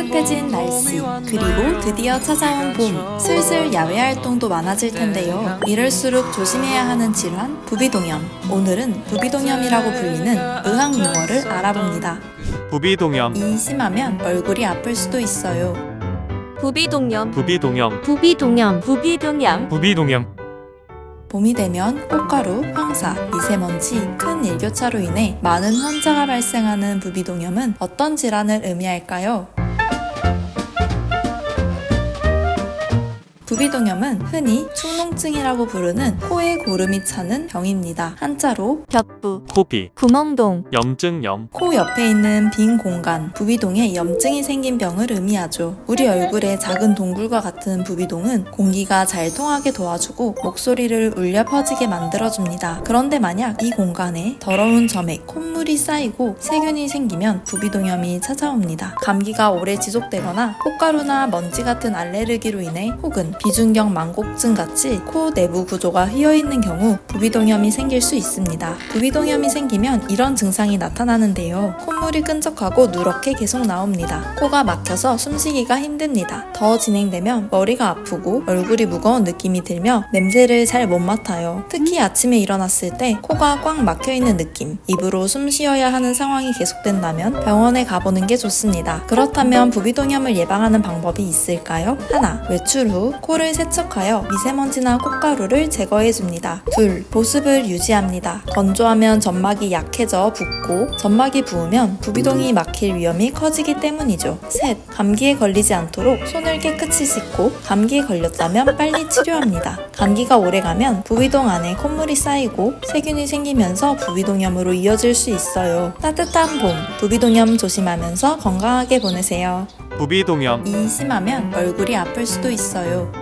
따뜻해진 날씨, 그리고 드디어 찾아온 봄. 슬슬 야외 활동도 많아질 텐데요. 이럴수록 조심해야 하는 질환, 부비동염. 오늘은 부비동염이라고 불리는 의학 용어를 알아봅니다. 부비동염, 이 심하면 얼굴이 아플 수도 있어요. 부비동염, 부비동염, 부비동염, 부비동염, 부비동염, 봄이 되면 꽃가루, 황사, 미세먼지, 큰 일교차로 인해 많은 환자가 발생하는 부비동염은 어떤 질환을 의미할까요? 부비동염은 흔히 축농증이라고 부르는 코에 고름이 차는 병입니다. 한자로 겹부, 코비, 구멍동, 염증염, 코 옆에 있는 빈 공간, 부비동에 염증이 생긴 병을 의미하죠. 우리 얼굴에 작은 동굴과 같은 부비동은 공기가 잘 통하게 도와주고 목소리를 울려 퍼지게 만들어줍니다. 그런데 만약 이 공간에 더러운 점에 콧물이 쌓이고 세균이 생기면 부비동염이 찾아옵니다. 감기가 오래 지속되거나 꽃가루나 먼지 같은 알레르기로 인해 혹은 비중경 망곡증 같이 코 내부 구조가 휘어있는 경우 부비동염이 생길 수 있습니다. 부비동염이 생기면 이런 증상이 나타나는데요. 콧물이 끈적하고 누렇게 계속 나옵니다. 코가 막혀서 숨쉬기가 힘듭니다. 더 진행되면 머리가 아프고 얼굴이 무거운 느낌이 들며 냄새를 잘 못 맡아요. 특히 아침에 일어났을 때 코가 꽉 막혀 있는 느낌, 입으로 숨 쉬어야 하는 상황이 계속된다면 병원에 가보는 게 좋습니다. 그렇다면 부비동염을 예방하는 방법이 있을까요? 하나, 외출 후 코를 세척하여 미세먼지나 콧가루를 제거해 줍니다. 둘, 보습을 유지합니다. 건조하면 점막이 약해져 붓고 점막이 부으면 부비동이 막힐 위험이 커지기 때문이죠. 셋, 감기에 걸리지 않도록 손을 깨끗이 씻고 감기에 걸렸다면 빨리 치료합니다. 감기가 오래가면 부비동 안에 콧물이 쌓이고 세균이 생기면서 부비동염으로 이어질 수 있어요. 따뜻한 봄, 부비동염 조심하면서 건강하게 보내세요. 부비동염, 이 심하면 얼굴이 아플 수도 있어요.